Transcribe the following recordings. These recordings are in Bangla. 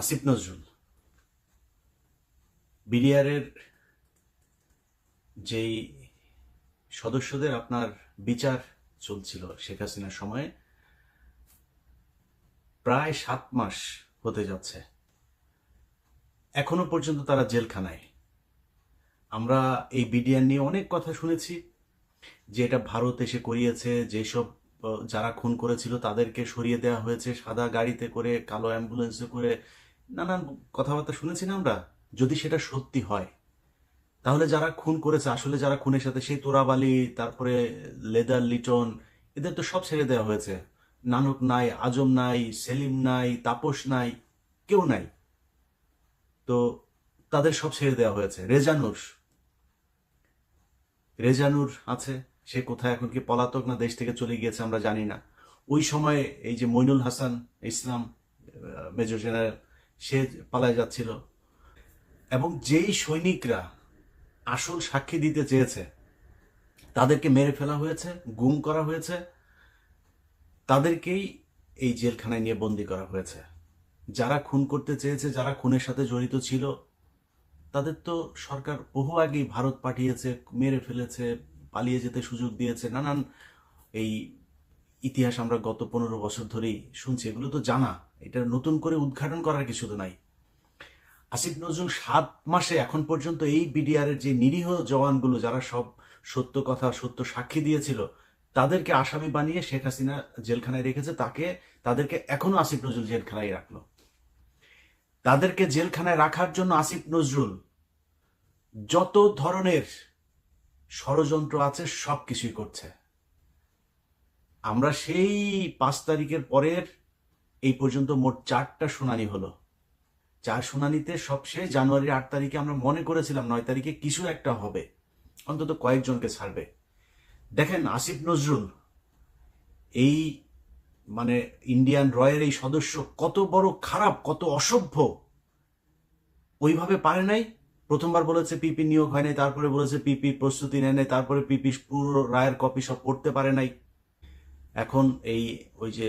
আসিফ নজরুল। বিডিআরের যেই সদস্যদের আপনার বিচার চলছিল শেখ হাসিনার সময়ে, প্রায় সাত মাস হতে যাচ্ছে। এখনও পর্যন্ত তারা জেলখানায়। আমরা এই বিডিআর নিয়ে অনেক কথা শুনেছি যে এটা ভারত এসে করিয়েছে, যেসব যারা খুন করেছিল তাদেরকে সরিয়ে দেওয়া হয়েছে, সাদা গাড়িতে করে, কালো অ্যাম্বুলেন্সে করে নানান কথাবার্তা শুনেছি না আমরা? যদি সেটা সত্যি হয়, তাহলে যারা খুন করেছে, আসলে যারা খুনের সাথে, সেই তোরাবালি, তারপরে লেদার লিটন, এদের তো সব ছেড়ে দেওয়া হয়েছে। নানক নাই, আজম নাই, সেলিম নাই, তাপস নাই, কেউ নাই। তো তাদের সব ছেড়ে দেওয়া হয়েছে। রেজানুর রেজানুর আছে, সে কোথায় এখন, কি পলাতক না দেশ থেকে চলে গিয়েছে, আমরা জানি না। ওই সময় এই যে মইনুল হাসান ইসলাম মেজর জেনারেল সে পালায় যাচ্ছিল। এবং যেই সৈনিকরা আসল সাক্ষী দিতে চেয়েছে, তাদেরকে মেরে ফেলা হয়েছে, গুম করা হয়েছে। তাদেরকেই এই জেলখানায় নিয়ে বন্দি করা হয়েছে। যারা খুন করতে চেয়েছে, যারা খুনের সাথে জড়িত ছিল, তাদের তো সরকার বহু আগেই ভারত পাঠিয়েছে, মেরে ফেলেছে, পালিয়ে যেতে সুযোগ দিয়েছে। নানান এই ইতিহাস আমরা গত পনেরো বছর ধরেই শুনছি, এগুলো তো জানা। এটা নতুন করে উদ্ঘাটন করার কিছু তো নাই। আসিফ নজরুল সাত মাসে এখন পর্যন্ত এই বিডিআর এর যে নিরীহ জওয়ানগুলো যারা সব সত্য কথা, সত্য সাক্ষী দিয়েছিল, তাদেরকে আসামি বানিয়ে শেখ হাসিনা জেলখানায় রেখেছে, তাকে, তাদেরকে এখনও আসিফ নজরুল জেলখানায় রাখল। তাদেরকে জেলখানায় রাখার জন্য আসিফ নজরুল যত ধরনের ষড়যন্ত্র আছে সব কিছুই করছে। আমরা সেই পাঁচ তারিখের পরের এই পর্যন্ত মোট চারটা শুনানি হলো। চার শুনানিতে সবশেষ জানুয়ারির আট তারিখে আমরা মনে করেছিলাম নয় তারিখে কিছু একটা হবে। অন্তত কয়েকজনকে ছাড়বে। দেখেন আসিফ নজরুল, এই মানে ইন্ডিয়ান রয়ের এই সদস্য কত বড় খারাপ, কত অসভ্য। ওইভাবে পারে নাই। প্রথমবার বলেছে পিপি নিয়োগ হয় নাই, তারপরে বলেছে পিপি প্রস্তুতি নেয় নাই, তারপরে পিপি পুরো রায়ের কপি সব পড়তে পারে নাই। এখন এই ওই যে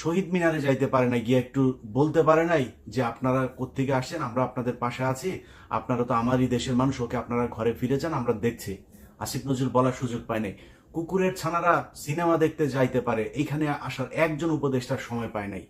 শহীদ মিনারে যাইতে পারে না গিয়ে একটু বলতে পারে নাই যে আপনারা কোথেকে আসেন আমরা আপনাদের পাশে আছি, আপনারা তো আমারই দেশের মানুষ, ওকে আপনারা ঘরে ফিরে যান, আমরা দেখছি। আসিফ নজরুল বলার সুযোগ পায় নাই। কুকুরের ছানারা সিনেমা দেখতে যাইতে পারে, এখানে আসার একজন উপদেষ্টার সময় পায় নাই।